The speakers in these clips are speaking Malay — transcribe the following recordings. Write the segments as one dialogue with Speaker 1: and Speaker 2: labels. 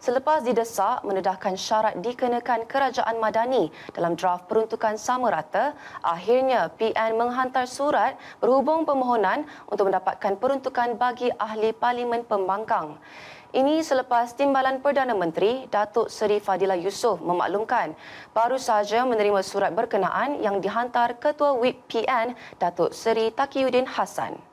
Speaker 1: selepas didesak mendedahkan syarat dikenakan kerajaan Madani dalam draft peruntukan sama rata, akhirnya PN menghantar surat berhubung permohonan untuk mendapatkan peruntukan bagi ahli Parlimen Pembangkang. Ini selepas Timbalan Perdana Menteri Datuk Seri Fadila Yusof memaklumkan baru sahaja menerima surat berkenaan yang dihantar Ketua WIP PN Datuk Seri Takiuddin Hassan.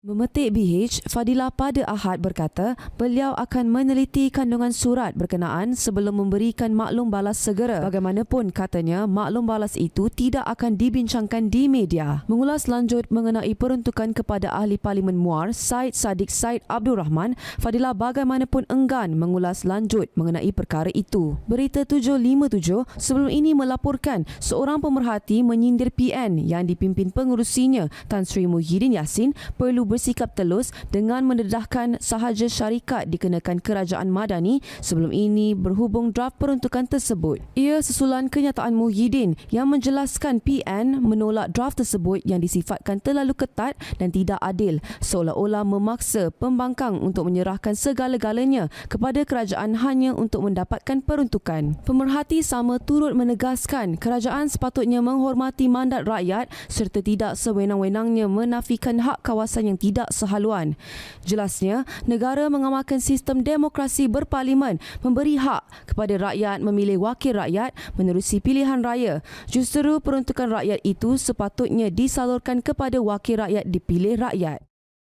Speaker 2: Memetik BH, Fadila pada Ahad berkata beliau akan meneliti kandungan surat berkenaan sebelum memberikan maklum balas segera. Bagaimanapun katanya maklum balas itu tidak akan dibincangkan di media. Mengulas lanjut mengenai peruntukan kepada ahli Parlimen Muar, Said Sadiq Said Abdul Rahman, Fadila bagaimanapun enggan mengulas lanjut mengenai perkara itu. Berita 757 sebelum ini melaporkan seorang pemerhati menyindir PN yang dipimpin pengurusinya Tan Sri Muhyiddin Yassin perlu bersikap telus dengan mendedahkan sahaja syarikat dikenakan kerajaan Madani sebelum ini berhubung draft peruntukan tersebut. Ia sesulan kenyataan Muhyiddin yang menjelaskan PN menolak draft tersebut yang disifatkan terlalu ketat dan tidak adil seolah-olah memaksa pembangkang untuk menyerahkan segala-galanya kepada kerajaan hanya untuk mendapatkan peruntukan. Pemerhati sama turut menegaskan kerajaan sepatutnya menghormati mandat rakyat serta tidak sewenang-wenangnya menafikan hak kawasan yang tidak sehaluan. Jelasnya, negara mengamalkan sistem demokrasi berparlimen memberi hak kepada rakyat memilih wakil rakyat menerusi pilihan raya. Justeru peruntukan rakyat itu sepatutnya disalurkan kepada wakil rakyat dipilih rakyat.